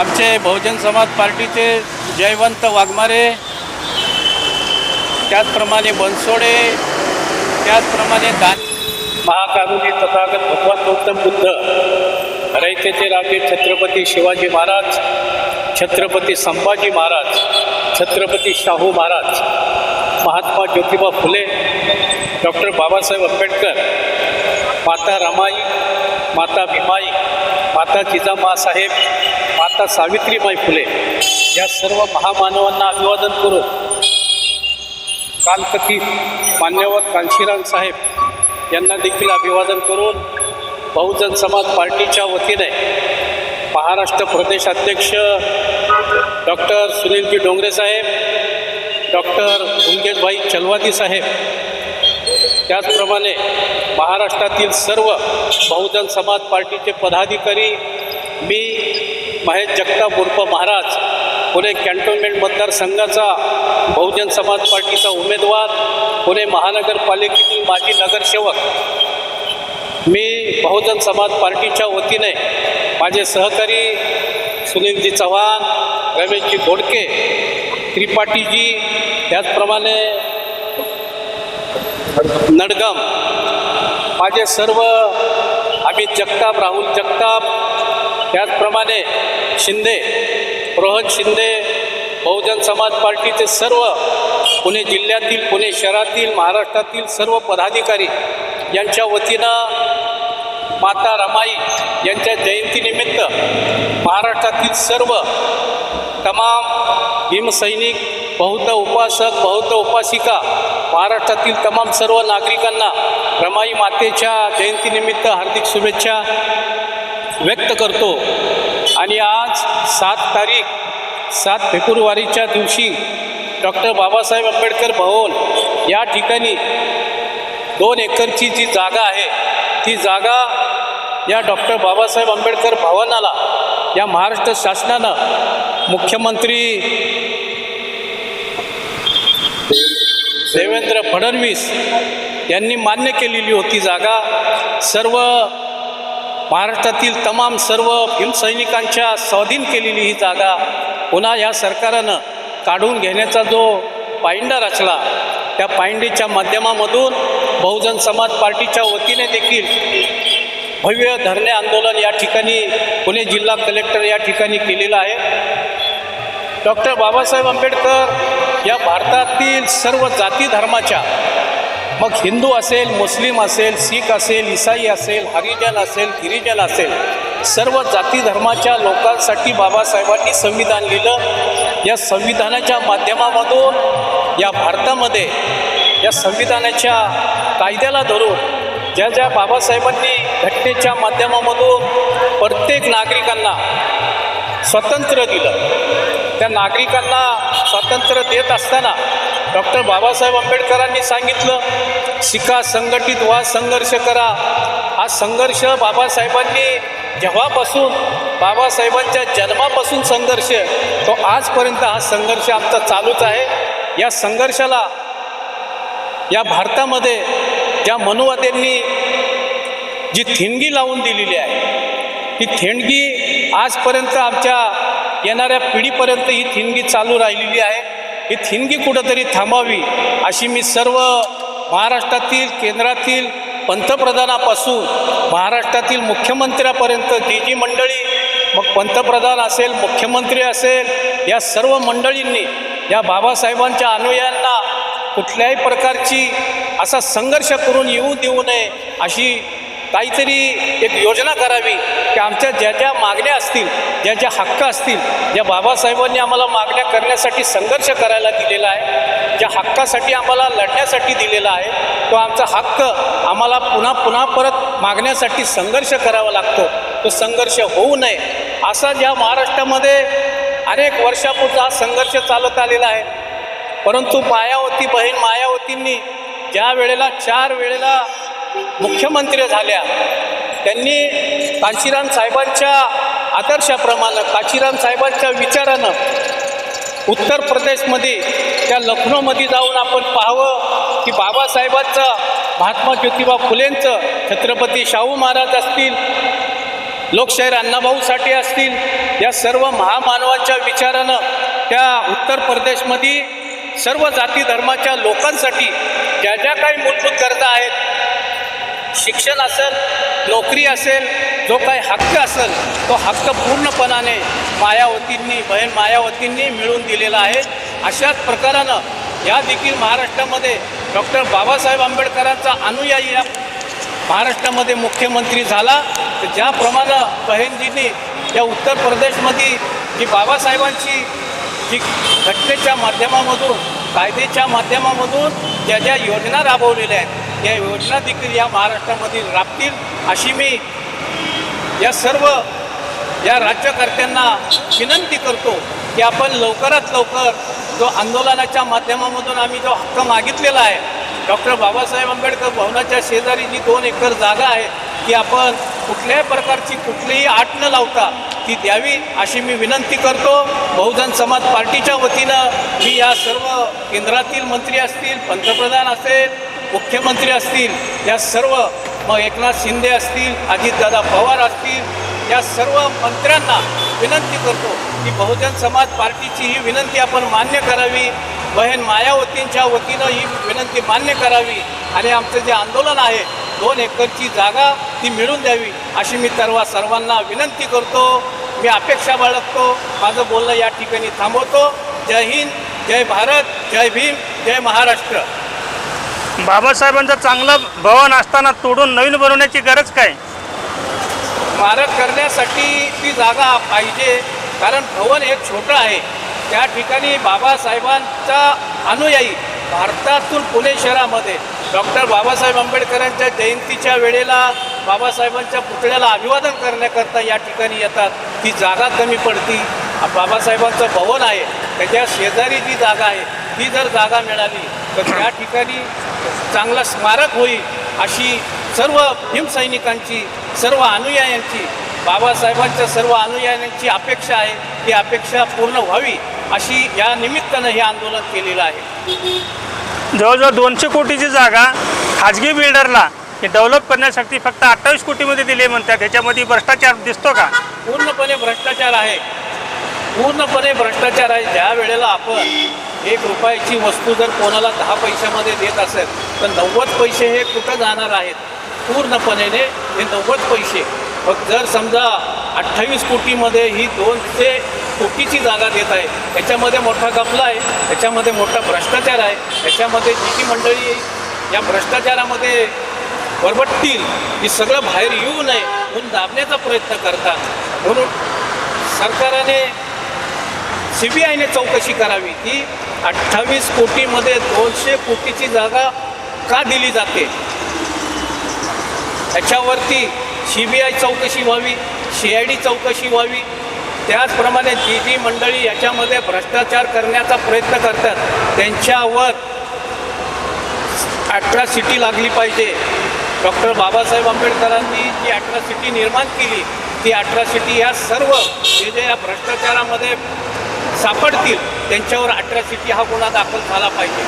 आमचे बहुजन समाज पार्टीचे जयवंत वाघमारे त्याचप्रमाणे बनसोडे त्याचप्रमाणे दान महाकारुणी तथागत भगवान गौतम बुद्ध रयतेचे राजे छत्रपती शिवाजी महाराज छत्रपती संभाजी महाराज छत्रपती शाहू महाराज महात्मा ज्योतिबा फुले डॉक्टर बाबासाहेब आंबेडकर माता रमाई माता भीमाई माता जिजामासाहेब माता सावित्रीबाई फुले या सर्व महामानवांना अभिवादन करून कालकथित मान्यवर कांशीराम साहेब यांना देखील अभिवादन करून बहुजन समाज पार्टीच्या वतीने महाराष्ट्र प्रदेशाध्यक्ष डॉक्टर सुनीलजी डोंगरे साहेब डॉक्टर उंगेशभाई चलवादी साहेब. त्याचप्रमाणे महाराष्ट्रातील सर्व बहुजन समाज पार्टीचे पदाधिकारी मी महेश जगताप उर्फ महाराज पुणे कॅन्टोन्मेंट मतदारसंघाचा बहुजन समाज पार्टीचा उमेदवार पुणे महानगरपालिकेतील माजी नगरसेवक. मी बहुजन समाज पार्टीच्या वतीने माझे सहकारी सुनीलजी चव्हाण रमेशजी घोडके त्रिपाठीजी त्याचप्रमाणे नडगम माझे सर्व अमित जगताप राहुल जगताप त्याचप्रमाणे शिंदे रोहन शिंदे बहुजन समाज पार्टीचे सर्व पुणे जिल्ह्यातील पुणे शहरातील महाराष्ट्रातील सर्व पदाधिकारी यांच्या वतीनं माता रमाई यांच्या जयंतीनिमित्त महाराष्ट्रातील सर्व तमाम भीमसैनिक बौद्ध उपासक बौद्ध उपासिका महाराष्ट्रातील तमाम सर्व नागरिकांना रमाई मातेच्या जयंतीनिमित्त हार्दिक शुभेच्छा व्यक्त करतो. आणि आज सात तारीख सात फेब्रुवारीच्या दिवशी डॉक्टर बाबासाहेब आंबेडकर भवन या ठिकाणी दोन एकरची जी जागा आहे ती जागा या डॉक्टर बाबासाहेब आंबेडकर भवनाला या महाराष्ट्र शासनानं मुख्यमंत्री देवेंद्र फडणवीस यांनी मान्य केलेली होती जागा. सर्व महाराष्ट्रातील तमाम सर्व भीमसैनिकांच्या स्वाधीन केलेली ही जागा पुन्हा या सरकारनं काढून घेण्याचा जो पायंडा रचला त्या पायंडीच्या माध्यमामधून बहुजन समाज पार्टीच्या वतीने देखील भव्य धरणे आंदोलन या ठिकाणी पुणे जिल्हा कलेक्टर या ठिकाणी केलेलं आहे. डॉक्टर बाबासाहेब आंबेडकर या भारतातील सर्व जाती धर्माच्या मग हिंदू असेल मुस्लिम असेल शीख असेल इसाई असेल हरिजन असेल गिरिजन असेल सर्व जाती धर्माच्या लोकांसाठी बाबासाहेबांनी संविधान लिहिलं. या संविधानाच्या माध्यमामधून या भारतामध्ये या संविधानाच्या कायद्याला धरून ज्या ज्या बाबासाहेबांनी घटनेच्या माध्यमामधून प्रत्येक नागरिकांना स्वातंत्र्य दिलं त्या नागरिकांना स्वातंत्र्य देत असताना डॉक्टर बाबासाहेब आंबेडकरांनी सांगितलं शिका संघटित व्हा संघर्ष करा. हा संघर्ष बाबासाहेबांनी जेव्हापासून बाबासाहेबांच्या जन्मापासून संघर्ष तो आजपर्यंत हा संघर्ष आमचा चालूच आहे. या संघर्षाला या भारतामध्ये ज्या मनुवाद्यांनी जी थिणगी लावून दिलेली आहे ती थिणगी आजपर्यंत आमच्या येणाऱ्या पिढीपर्यंत ही थिणगी चालू राहिलेली आहे. ही थिणगी कुठंतरी थांबावी अशी मी सर्व महाराष्ट्रातील केंद्रातील पंतप्रधानापासून महाराष्ट्रातील मुख्यमंत्र्यापर्यंत जी जी मंडळी मग पंतप्रधान असेल मुख्यमंत्री असेल या सर्व मंडळींनी या बाबासाहेबांच्या अनुयायांना कुठल्याही प्रकारची असा संघर्ष करून येऊ देऊ नये अशी काहीतरी एक योजना करावी की आमच्या ज्या ज्या मागण्या असतील ज्या ज्या हक्क असतील ज्या बाबासाहेबांनी आम्हाला मागण्या करण्यासाठी संघर्ष करायला दिलेला आहे ज्या हक्कासाठी आम्हाला लढण्यासाठी दिलेला आहे तो आमचा हक्क आम्हाला पुन्हा पुन्हा परत मागण्यासाठी संघर्ष करावा लागतो. तो संघर्ष होऊ नये. असा ज्या महाराष्ट्रामध्ये अनेक वर्षापूर्वी हा संघर्ष चालत आलेला आहे परंतु मायावती बहीण मायावतींनी ज्या वेळेला चार वेळेला मुख्यमंत्री झाल्या त्यांनी काशीराम साहेबांच्या आदर्शाप्रमाणे काशीराम साहेबांच्या विचारानं उत्तर प्रदेशमध्ये त्या लखनौमध्ये जाऊन आपण पाहावं की बाबासाहेबांचं महात्मा ज्योतिबा फुलेंचं छत्रपती शाहू महाराज असतील लोकशाहीर अण्णाभाऊ साठे असतील या सर्व महामानवांच्या विचारानं त्या उत्तर प्रदेशमध्ये सर्व जाती धर्माच्या लोकांसाठी ज्या ज्या काही मूलभूत गरजा आहेत शिक्षण असेल नोकरी असेल जो काही हक्क असेल तो हक्क पूर्णपणाने मायावतींनी बहीण मायावतींनी मिळवून दिलेला आहे. अशाच प्रकारानं या देखील महाराष्ट्रामध्ये डॉक्टर बाबासाहेब आंबेडकरांचा अनुयायी या महाराष्ट्रामध्ये मुख्यमंत्री झाला. तर ज्याप्रमाणे बहीणजींनी या उत्तर प्रदेशमध्ये जी बाबासाहेबांची जी घटनेच्या माध्यमामधून कायद्याच्या माध्यमामधून ज्या ज्या योजना राबवलेल्या आहेत या योजना देखील या महाराष्ट्रामधील राबतील अशी मी या सर्व या राज्यकर्त्यांना विनंती करतो की आपण लवकरात लवकर जो आंदोलनाच्या माध्यमामधून आम्ही जो हक्क मागितलेला आहे डॉक्टर बाबासाहेब आंबेडकर भवनाच्या शेजारी जी दोन एकर जागा आहे ती आपण कुठल्याही प्रकारची कुठलीही आट न लावता ती द्यावी अशी मी विनंती करतो. बहुजन समाज पार्टीच्या वतीनं मी या सर्व केंद्रातील मंत्री असतील पंतप्रधान असेल मुख्यमंत्री असतील या सर्व मग एकनाथ शिंदे असतील अजितदादा पवार असतील या सर्व मंत्र्यांना विनंती करतो की बहुजन समाज पार्टीची ही विनंती आपण मान्य करावी. बहीण मायावतींच्या वतीनं ही विनंती मान्य करावी. आणि आमचं जे आंदोलन आहे दोन एकरची जागा ती मिळून द्यावी अशी मी सर्व सर्वांना विनंती करतो. मी अपेक्षा बाळगतो. माझं बोलणं या ठिकाणी थांबवतो. जय हिंद जय भारत जय भीम जय महाराष्ट्र. बाबासाहेबांचं चांगलं भवन असताना तोडून नवीन बनवण्याची गरज काय? स्मारक करण्यासाठी ती जागा पाहिजे. कारण भवन एक छोटं आहे. त्या ठिकाणी बाबासाहेबांचा अनुयायी भारतातून पुणे शहरामध्ये डॉक्टर बाबासाहेब आंबेडकरांच्या जयंतीच्या वेळेला बाबासाहेबांच्या पुतळ्याला अभिवादन करण्याकरता या ठिकाणी येतात. ती जागा कमी पडती. बाबासाहेबांचं भवन आहे. त्याच्या शेजारी जी जागा आहे ती जर जागा मिळाली तर त्या ठिकाणी चांगलं स्मारक होईल अशी सर्व भीमसैनिकांची सर्व अनुयायांची बाबासाहेबांच्या सर्व अनुयायांची अपेक्षा आहे. ती अपेक्षा पूर्ण व्हावी अशी या निमित्तानं हे आंदोलन केलेलं आहे. जवळजवळ दोनशे कोटीची जागा खाजगी बिल्डरला हे डेव्हलप करण्यासाठी फक्त अठ्ठावीस कोटीमध्ये दिले म्हणतात. त्याच्यामध्ये भ्रष्टाचार दिसतो का? पूर्णपणे भ्रष्टाचार आहे. पूर्णपणे भ्रष्टाचार आहे. ज्या वेळेला आपण एक रुपयाची वस्तू जर कोणाला दहा पैशामध्ये देत असेल तर नव्वद पैसे हे कुठं जाणार आहेत? पूर्णपणेने हे नव्वद पैसे. मग जर समजा अठ्ठावीस कोटीमध्ये ही दोनशे कोटीची जागा देत आहे. याच्यामध्ये मोठा गपला आहे. याच्यामध्ये मोठा भ्रष्टाचार आहे. याच्यामध्ये जी जी मंडळी या भ्रष्टाचारामध्ये बरबटतील ही सगळं बाहेर येऊ नये म्हणून दाबण्याचा प्रयत्न करतात. म्हणून सरकारने सी बी आयने चौकशी करावी की अठ्ठावीस कोटीमध्ये दोनशे कोटीची जागा का दिली जाते? याच्यावरती सी बी आय चौकशी व्हावी सी आय डी चौकशी व्हावी त्याचप्रमाणे जी जी मंडळी याच्यामध्ये भ्रष्टाचार करण्याचा प्रयत्न करतात त्यांच्यावर ॲट्रॉसिटी लागली पाहिजे. डॉक्टर बाबासाहेब आंबेडकरांनी जी ॲट्रॉसिटी निर्माण केली ती ॲट्रॉसिटी या सर्व जे जे या भ्रष्टाचारामध्ये सापडतील त्यांच्यावर ॲट्रॉसिटी हा गुन्हा दाखल झाला पाहिजे.